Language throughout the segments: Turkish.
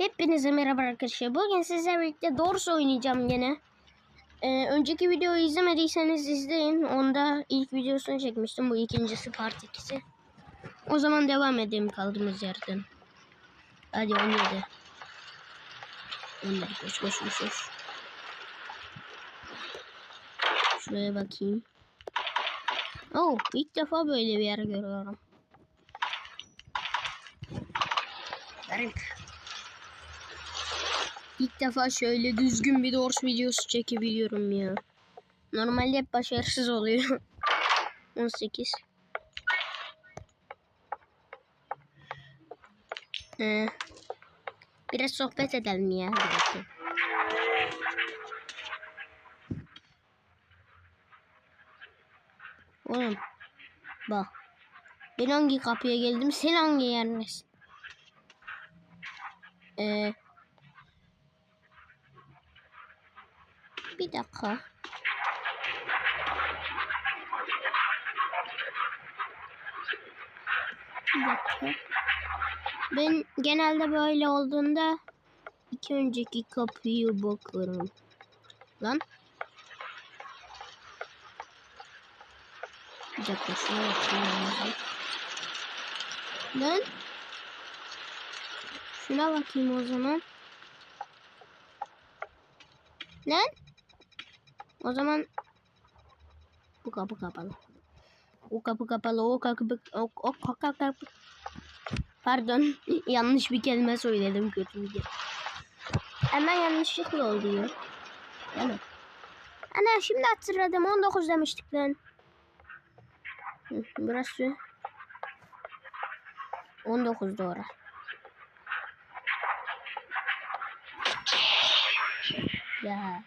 Hepinize merhaba arkadaşlar. Bugün sizlerle birlikte Doors oynayacağım gene. Ee, önceki videoyu izlemediyseniz izleyin. Onda ilk videosunu çekmiştim. Bu ikincisi part 2'si. O zaman devam edelim kaldığımız yerden. Hadi 17. 17 koş koş koş koş. Şuraya bakayım. Oh ilk defa böyle bir yer görüyorum. Garip. İlk defa şöyle düzgün bir Doors videosu çekebiliyorum ya. Normalde hep başarısız oluyor. 18. Ee, biraz sohbet edelim ya. Bakayım. Oğlum bak. Ben hangi kapıya geldim sen hangi yerdesin? Ee, bir dakika. Bir dakika. Ben genelde böyle olduğunda iki önceki kapıyı bakarım. Lan. Bir dakika şuna bakayım. Lan. Şuna bakayım o zaman. Lan. O zaman bu kapı kapalı. O kapı kapalı. O kapı o, o kapı kapı. Pardon. yanlış bir kelime söyledim kötü bir Hemen yanlışlıkla oluyor. Değil mi? Ana şimdi hatırladım. 19 demiştik. Hı, Burası 19 doğru. Ya.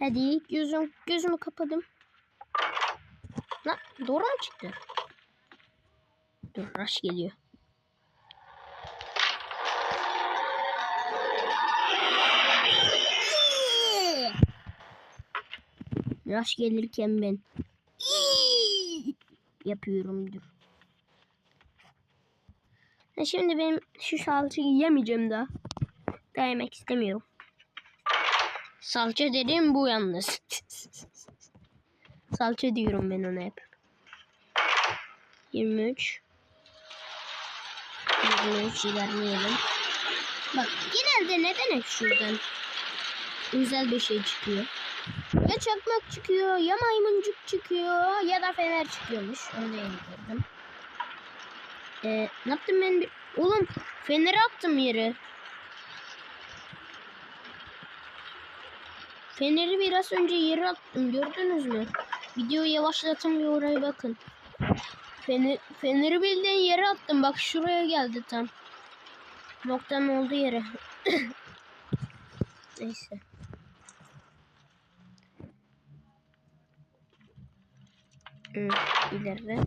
Hadi gözüm gözümü kapadım. Lan doğru mu çıktı? Dur rush geliyor. Rush gelirken ben yapıyorum dur. Ha, şimdi benim şu salçayı yemeyeceğim daha. Daha yemek istemiyorum. Salça dediğim bu yalnız. Salça diyorum ben ona hep. 23 23 ilerleyelim. Bak genelde neden hep şuradan özel bir şey çıkıyor. Ya çakmak çıkıyor, ya maymuncuk çıkıyor, ya da fener çıkıyormuş. Onu da yeni gördüm. Ee, ne yaptım ben? Bir... Oğlum feneri attım yere. Feneri biraz önce yere attım. Gördünüz mü? Videoyu yavaşlatın ve oraya bakın. Fener, feneri bildiğin yere attım. Bak şuraya geldi tam. Noktanın olduğu yere. Neyse. Hmm, ileride.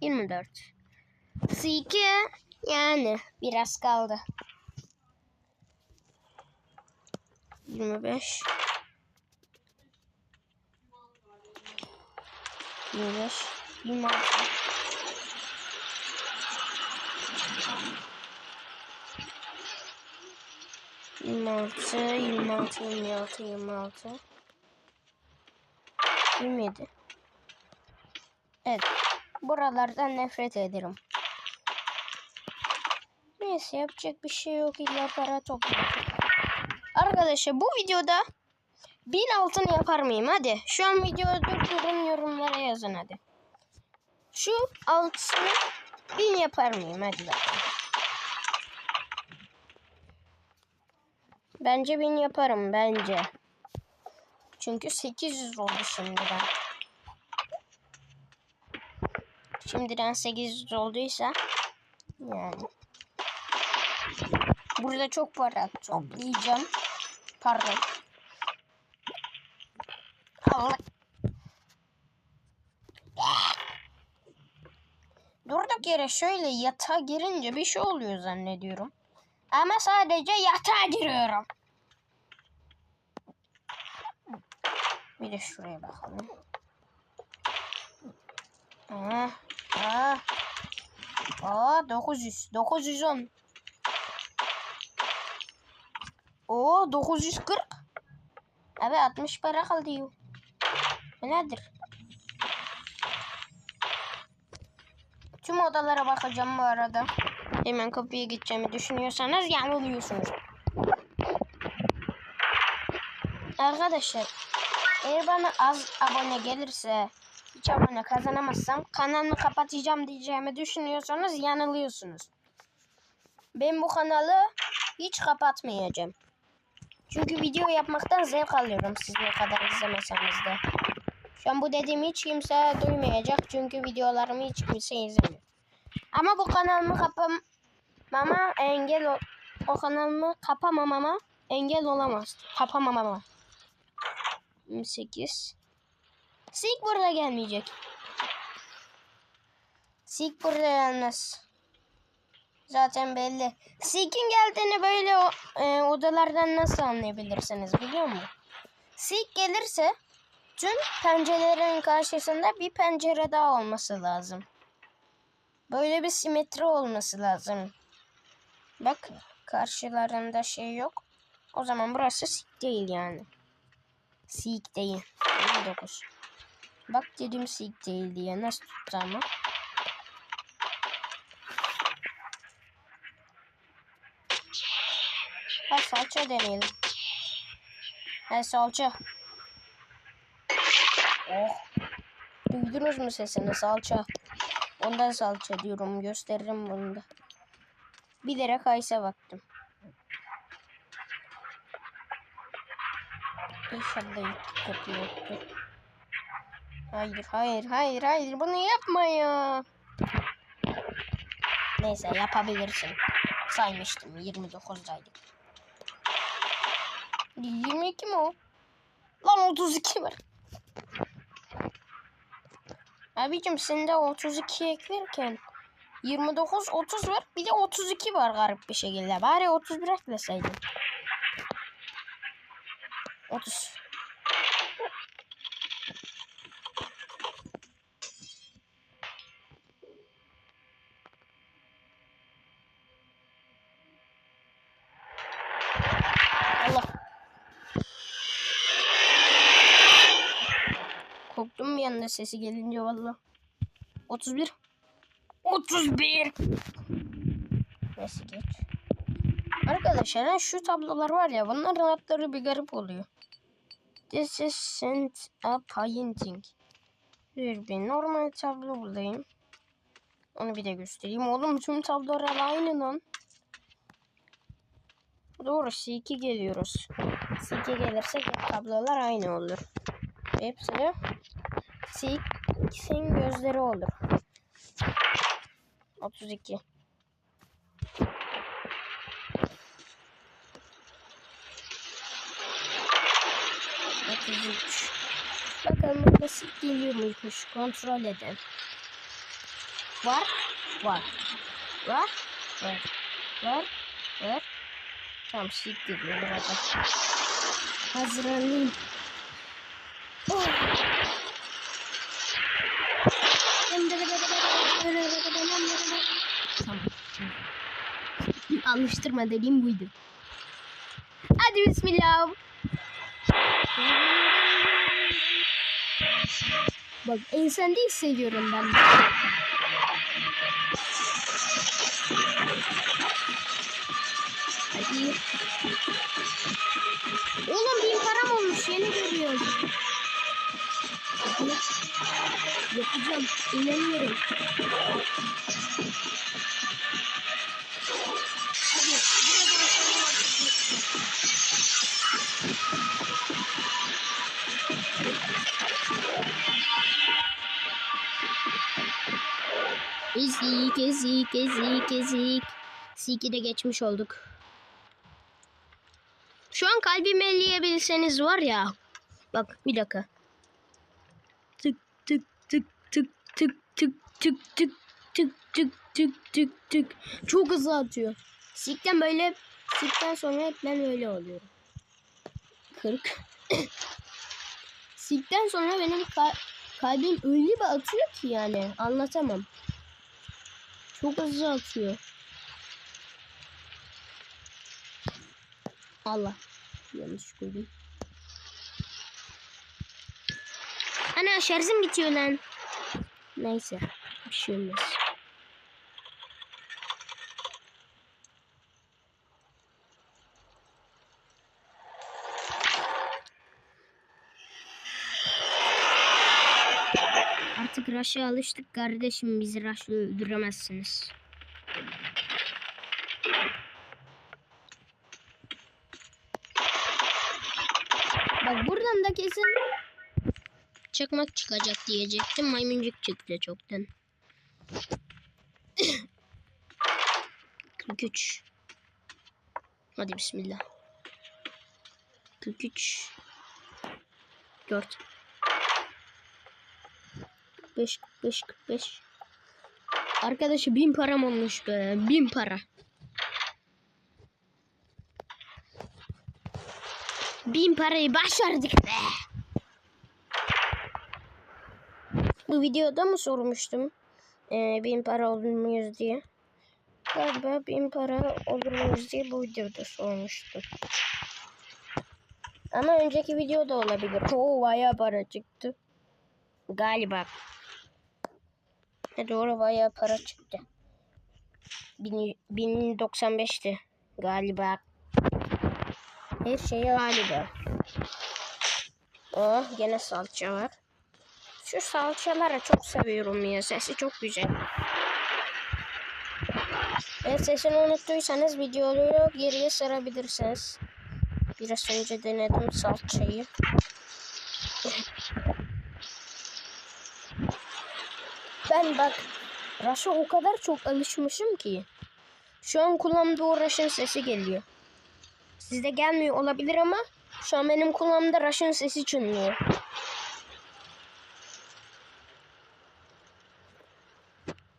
24. Sike yani biraz kaldı. 25 25 26 26 26 26 26 27 Evet. Buralardan nefret ederim. Neyse yapacak bir şey yok. İlla para toplamak. Arkadaşlar bu videoda bin altın yapar mıyım? Hadi şu an videoyu durdurun yorumlara yazın hadi. Şu altını bin yapar mıyım? Hadi bakalım. Bence bin yaparım bence. Çünkü 800 oldu şimdiden. Şimdiden 800 olduysa yani. Burada çok para toplayacağım. Pardon. Durduk yere şöyle yatağa girince bir şey oluyor zannediyorum. Ama sadece yatağa giriyorum. Bir de şuraya bakalım. Ah, ah. Aa 900. 910. Oo 940. Abi 60 para kaldı. Nedir? Tüm odalara bakacağım bu arada. Hemen kapıya gideceğimi düşünüyorsanız yanılıyorsunuz. Arkadaşlar eğer bana az abone gelirse hiç abone kazanamazsam kanalımı kapatacağım diyeceğimi düşünüyorsanız yanılıyorsunuz. Ben bu kanalı hiç kapatmayacağım. Çünkü video yapmaktan zevk alıyorum siz ne kadar izlemeseniz de. Şu bu dediğimi hiç kimse duymayacak çünkü videolarımı hiç kimse izlemiyor. Ama bu kanalımı kapamama engel ol o kanalımı kapamamama engel olamaz. Kapamamama. 28 Sik burada gelmeyecek. Sik burada gelmez. Zaten belli. Sik'in geldiğini böyle e, odalardan nasıl anlayabilirsiniz biliyor musun? Sik gelirse tüm pencerelerin karşısında bir pencere daha olması lazım. Böyle bir simetri olması lazım. Bak karşılarında şey yok. O zaman burası sik değil yani. Sik değil. 29. Bak dedim sik değil diye. Nasıl tuttu ama? Ha salça deneyelim. Ha salça. Oh. Duydunuz mu sesini salça? Ondan salça diyorum. Gösteririm bunu da. Bir lira kaysa baktım. İnşallah kopuyor. Hayır hayır hayır hayır bunu yapma ya. Neyse yapabilirsin. Saymıştım 29'daydı. 22 mi o? Lan 32 var. Abicim sende 32 eklerken 29 30 var. Bir de 32 var garip bir şekilde. Bari 31 ekleseydin. 30. Allah. Anda sesi gelince valla. 31. 31. Neyse geç. Arkadaşlar şu tablolar var ya bunların adları bir garip oluyor. This is sent a painting. Bir bir normal tablo bulayım. Onu bir de göstereyim. Oğlum tüm tablolar aynı lan. Doğru C2 geliyoruz. C2 gelirse tablolar aynı olur. Hepsi C2'nin gözleri olur. 32. Otuz üç. Bakalım basit geliyor muymuş? Kontrol edelim. Var. Var. Var. Var. Var. Var. Tamam şık geliyor burada. Hazırlanayım. Oh. Alıştırma dediğim buydu. Hadi bismillah. Bak ensende hissediyorum ben. Hadi. Oğlum bin param olmuş yeni görüyorum. Hadi. Yapacağım. İnanıyorum. Ezik, ezik, ezik, ezik. Siki de geçmiş olduk. Şu an kalbimi elleyebilseniz var ya. Bak bir dakika. Tık tık tık tık tık tık tık tık tık tık tık tık. Çok hızlı atıyor. Sikten böyle sikten sonra hep ben öyle oluyorum. 40. Sikten sonra benim ka- kalbim öyle bir atıyor ki yani anlatamam. Çok hızlı atıyor. Allah. Yanlış koydum. Ana şarjım bitiyor lan. Neyse. Bir şey olmaz. Artık Rush'a alıştık kardeşim. Bizi Rush'la öldüremezsiniz. Bak buradan da kesin çakmak çıkacak diyecektim. Maymuncuk çıktı çoktan. 43 Hadi bismillah. 43 4 45 45 45 Arkadaşı bin param olmuş be. Bin para. Bin parayı başardık be. Bu videoda mı sormuştum? Ee, bin para olur muyuz diye. Galiba bin para olur muyuz diye bu videoda sormuştum. Ama önceki videoda olabilir. Oo bayağı para çıktı. Galiba. Ha, doğru bayağı para çıktı. Bin- 1095'ti galiba. Her şey galiba. Oh gene salça var. Şu salçaları çok seviyorum ya. Sesi çok güzel. Eğer sesini unuttuysanız videoyu geriye sarabilirsiniz. Biraz önce denedim salçayı. Ben bak Rush'a o kadar çok alışmışım ki. Şu an kulağımda o Rush'ın sesi geliyor. Sizde gelmiyor olabilir ama şu an benim kulağımda Rush'ın sesi çınlıyor.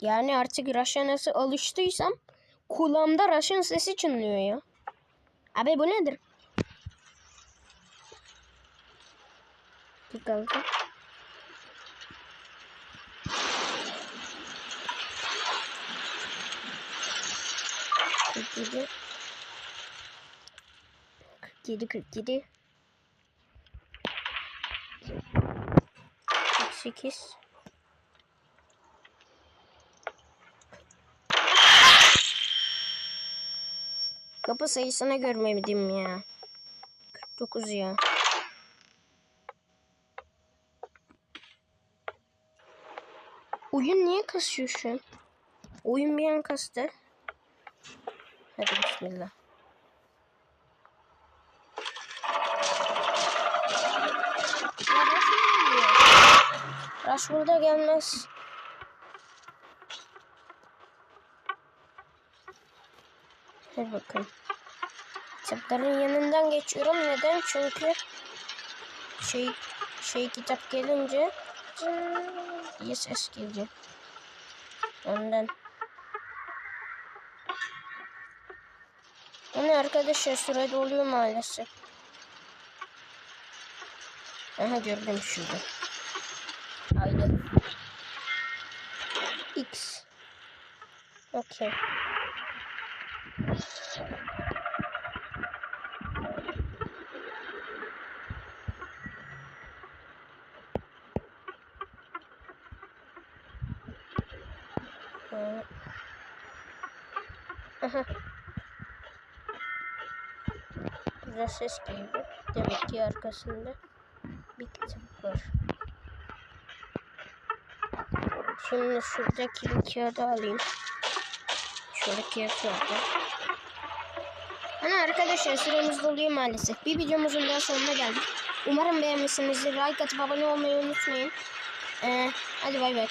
Yani artık Rush'a nasıl alıştıysam kulağımda Rush'ın sesi çınlıyor ya. Abi bu nedir? Bir kaldı. Kırk yedi. Kırk yedi, kırk yedi. Kırk sekiz. Kapı sayısına görmedim ya. 49 ya. Oyun niye kasıyor şu an? Oyun bir an kastı. Hadi bismillah. Rush burada gelmez. Hadi bakalım. Kitapların yanından geçiyorum. Neden? Çünkü şey şey kitap gelince diye ses geliyor. Ondan. Hani arkadaşlar süre doluyor maalesef. Aha gördüm şurada. Haydi. X. Okey. Ee, Aha. Güzel ses geliyor. Demek ki arkasında bir kitap var. Şimdi şuradaki bir kağıdı alayım. Şöyle kağıt vardı. Hani arkadaşlar süremiz doluyor maalesef. Bir videomuzun daha sonuna geldik. Umarım beğenmişsinizdir. Like atıp abone olmayı unutmayın. Ee, hadi bay bay.